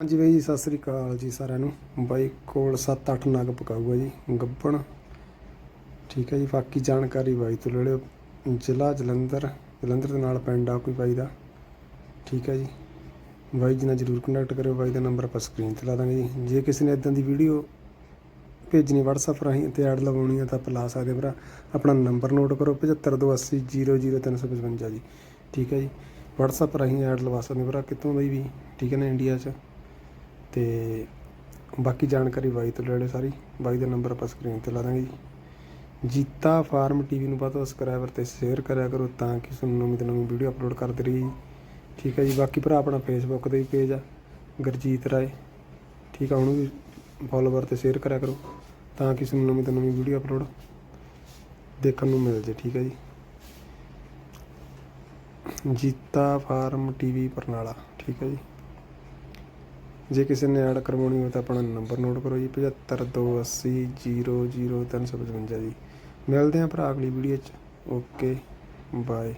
ਹਾਂਜੀ ਬਾਈ ਜੀ, ਸਤਿ ਸ੍ਰੀ ਅਕਾਲ ਜੀ ਸਾਰਿਆਂ ਨੂੰ। ਬਾਈ ਕੋਲ 7-8 ਨਗ ਪਕਾਊਗਾ ਜੀ, ਗੱਬਣ। ਠੀਕ ਹੈ ਜੀ, ਬਾਕੀ ਜਾਣਕਾਰੀ ਬਾਈ ਤੋਂ ਲੈ ਲਿਓ। ਜ਼ਿਲ੍ਹਾ ਜਲੰਧਰ ਜਲੰਧਰ ਦੇ ਨਾਲ ਪਿੰਡ ਆ ਕੋਈ ਬਾਈ ਦਾ। ਠੀਕ ਹੈ ਜੀ। ਬਾਈ ਜੀ ਨਾਲ ਜਰੂਰ ਕੰਟੈਕਟ ਕਰਿਓ, ਬਾਈ ਦਾ ਨੰਬਰ ਆਪਾਂ ਸਕਰੀਨ ਤੇ ਲਾ ਦਾਂਗੇ ਜੀ। ਜੇ ਕਿਸੇ ਨੇ ਇਦਾਂ ਦੀ ਵੀਡੀਓ ਭੇਜਣੀ WhatsApp ਰਾਹੀਂ ਤੇ ਐਡ ਲਵਾਉਣੀ ਹੈ ਤਾਂ ਆਪਾਂ ਲਾ ਸਕਦੇ ਭਰਾ। ਆਪਣਾ ਨੰਬਰ ਨੋਟ ਕਰੋ 7528000355 ਜੀ। ਠੀਕ ਹੈ ਜੀ। WhatsApp ਰਾਹੀਂ ਐਡ ਲਵਾ ਸਕਦੇ ਭਰਾ ਕਿਤੋਂ ਬਈ ਵੀ? ਠੀਕ ਹੈ ਨਾ ਇੰਡੀਆ 'ਚ। ਤੇ ਬਾਕੀ ਜਾਣਕਾਰੀ ਬਾਈ ਤੋਂ ਲੈ ਲਓ ਸਾਰੀ। ਬਾਈ ਦਾ ਨੰਬਰ ਆਪਾਂ ਸਕਰੀਨ ਤੇ ਲਾ ਦਾਂਗੇ ਜੀ। ਜੀਤਾ ਫਾਰਮ ਟੀਵੀ ਨੂੰ ਵੱਧ ਸਬਸਕ੍ਰਾਈਬਰ ਤੇ ਸ਼ੇਅਰ ਕਰਿਆ ਕਰੋ ਤਾਂ ਕਿ ਤੁਹਾਨੂੰ ਨਵੀਂ ਤੋਂ ਨਵੀਂ ਵੀਡੀਓ ਅਪਲੋਡ ਕਰਦੇ ਰਹੀ ਜੀ। ਠੀਕ ਹੈ ਜੀ, ਬਾਕੀ ਭਰਾ ਆਪਣਾ ਫੇਸਬੁੱਕ ਤੇ ਵੀ ਪੇਜ ਆ, ਗੁਰਜੀਤ ਰਾਏ। ਠੀਕ ਆ, ਉਹਨੂੰ ਵੀ ਫੋਲੋਵਰ ਤੇ ਸ਼ੇਅਰ ਕਰਿਆ ਕਰੋ ਤਾਂ ਕਿ ਤੁਹਾਨੂੰ ਨਵੀਂ ਤੋਂ ਨਵੀਂ ਵੀਡੀਓ ਅਪਲੋਡ ਦੇਖਣ ਨੂੰ ਮਿਲ ਜੇ, ਠੀਕ ਹੈ ਜੀ। ਜੀਤਾ ਫਾਰਮ ਟੀਵੀ ਬਰਨਾਲਾ, ਠੀਕ ਹੈ ਜੀ। ਜੇ ਕਿਸੇ ਨੇ ਐਡ ਕਰਵਾਉਣੀ ਹੋਵੇ ਤਾਂ ਆਪਣਾ ਨੰਬਰ ਨੋਟ ਕਰੋ ਜੀ 7528000355 ਜੀ। ਮਿਲਦੇ ਹਾਂ ਭਰਾ ਅਗਲੀ ਵੀਡੀਓ 'ਚ। Okay bye